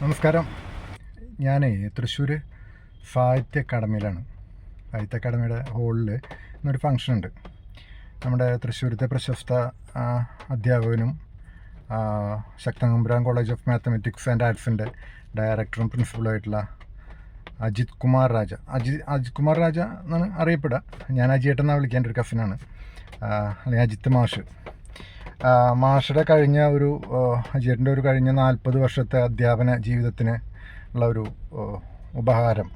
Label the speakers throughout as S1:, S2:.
S1: നമസ്കാരം. ഞാൻ തൃശ്ശൂർ സാഹിത്യ അക്കാഡമിയിലാണ് സാഹിത്യ അക്കാഡമിയുടെ ഹോളിൽ ഇന്നൊരു ഫങ്ഷൻ ഉണ്ട് നമ്മുടെ തൃശ്ശൂരത്തെ പ്രശസ്ത അധ്യാപകനും ആ, Sakthan Thampuran college of mathematics and ആർട്സിന്റെ ഡയറക്ടറും പ്രിൻസിപ്പളുമായിട്ടുള്ള അജിത് കുമാർ രാജ. അജി അജിത് കുമാർ രാജ എന്നാണ് അറിയപ്പെടുക. ഞാൻ അജിയേട്ടൻ എന്നാണ് വിളിക്കാൻ ഒരു കസിനാണ് അല്ലെങ്കിൽ അജിത്ത് മാഷ്. മാഷയുടെ കഴിഞ്ഞ ഒരു അജിയേട്ടന്റെ ഒരു കഴിഞ്ഞ നാൽപ്പത് വർഷത്തെ അധ്യാപന ജീവിതത്തിന് ഉള്ള ഒരു ഉപഹാരം.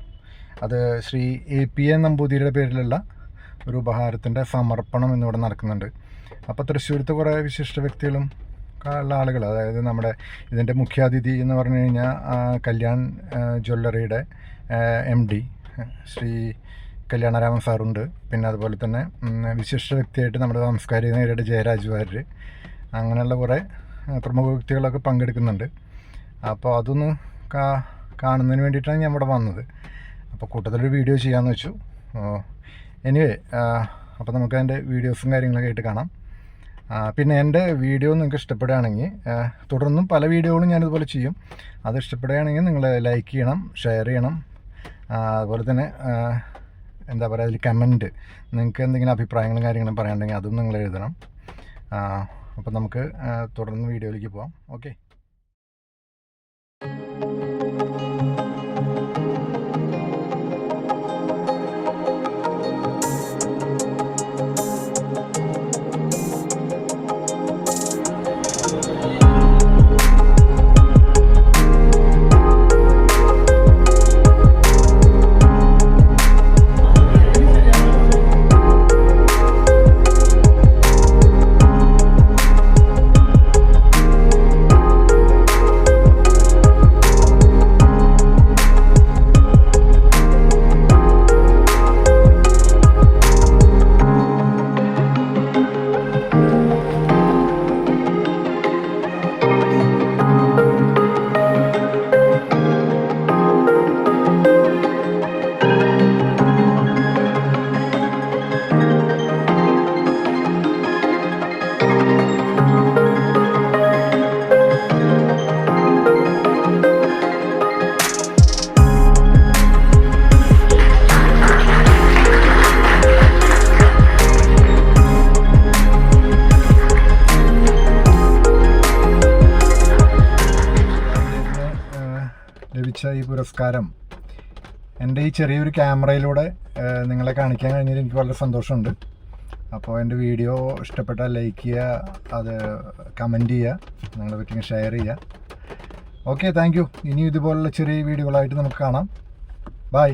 S1: അത് ശ്രീ എ പി എ നമ്പൂതിരിയുടെ പേരിലുള്ള ഒരു ഉപഹാരത്തിന്റെ സമർപ്പണം എന്നിവിടെ നടക്കുന്നുണ്ട്. അപ്പോൾ തൃശ്ശൂരത്തെ കുറേ വിശിഷ്ട വ്യക്തികളും ഉള്ള ആളുകൾ അതായത് നമ്മുടെ ഇതിന്റെ മുഖ്യാതിഥി എന്ന് പറഞ്ഞു കഴിഞ്ഞാൽ കല്യാൺ ജ്വല്ലറിയുടെ എം ഡി ശ്രീ കല്യാണരാമൻ സാറുണ്ട്. പിന്നെ അതുപോലെ തന്നെ വിശിഷ്ട വ്യക്തിയായിട്ട് നമ്മുടെ സാംസ്കാരിക നേരിയുടെ ജയരാജ് വാര്യർ അങ്ങനെയുള്ള കുറേ പ്രമുഖ വ്യക്തികളൊക്കെ പങ്കെടുക്കുന്നുണ്ട്. അപ്പോൾ അതൊന്ന് കാ കാണുന്നതിന് വേണ്ടിയിട്ടാണ് ഞാൻ ഇവിടെ വന്നത്. അപ്പോൾ കൂട്ടത്തിലൊരു വീഡിയോ ചെയ്യാമെന്ന് വെച്ചു. എനിവേ അപ്പോൾ നമുക്ക് അതിന്റെ വീഡിയോസും കാര്യങ്ങളൊക്കെ ആയിട്ട് കാണാം. പിന്നെ എന്റെ വീഡിയോ നിങ്ങൾക്ക് ഇഷ്ടപ്പെടുകയാണെങ്കിൽ തുടർന്നും പല വീഡിയോകളും ഞാനിതുപോലെ ചെയ്യും. അത് ഇഷ്ടപ്പെടുകയാണെങ്കിൽ നിങ്ങൾ ലൈക്ക് ചെയ്യണം ഷെയർ ചെയ്യണം. അതുപോലെ തന്നെ എന്താ പറയുക അതിൽ കമന്റ് നിങ്ങൾക്ക് എന്തെങ്കിലും അഭിപ്രായങ്ങളും കാര്യങ്ങളും പറയാനുണ്ടെങ്കിൽ അതും നിങ്ങൾ എഴുതണം. അപ്പോൾ നമുക്ക് തുടർന്ന് വീഡിയോയിലേക്ക് പോവാം. ഓക്കെ ലഭിച്ച ഈ പുരസ്കാരം എന്റെ ഈ ചെറിയൊരു ക്യാമറയിലൂടെ നിങ്ങളെ കാണിക്കാൻ കഴിഞ്ഞതിൽ എനിക്ക് വളരെ സന്തോഷമുണ്ട്. അപ്പോൾ എന്റെ വീഡിയോ ഇഷ്ടപ്പെട്ടാൽ ലൈക്ക് ചെയ്യുക അത് കമന്റ് ചെയ്യുക നിങ്ങളെ പറ്റി ഷെയർ ചെയ്യുക. Okay thank you. ഇനിയും ഇതുപോലുള്ള ചെറിയ വീഡിയോകളായിട്ട് നമുക്ക് കാണാം. ബൈ.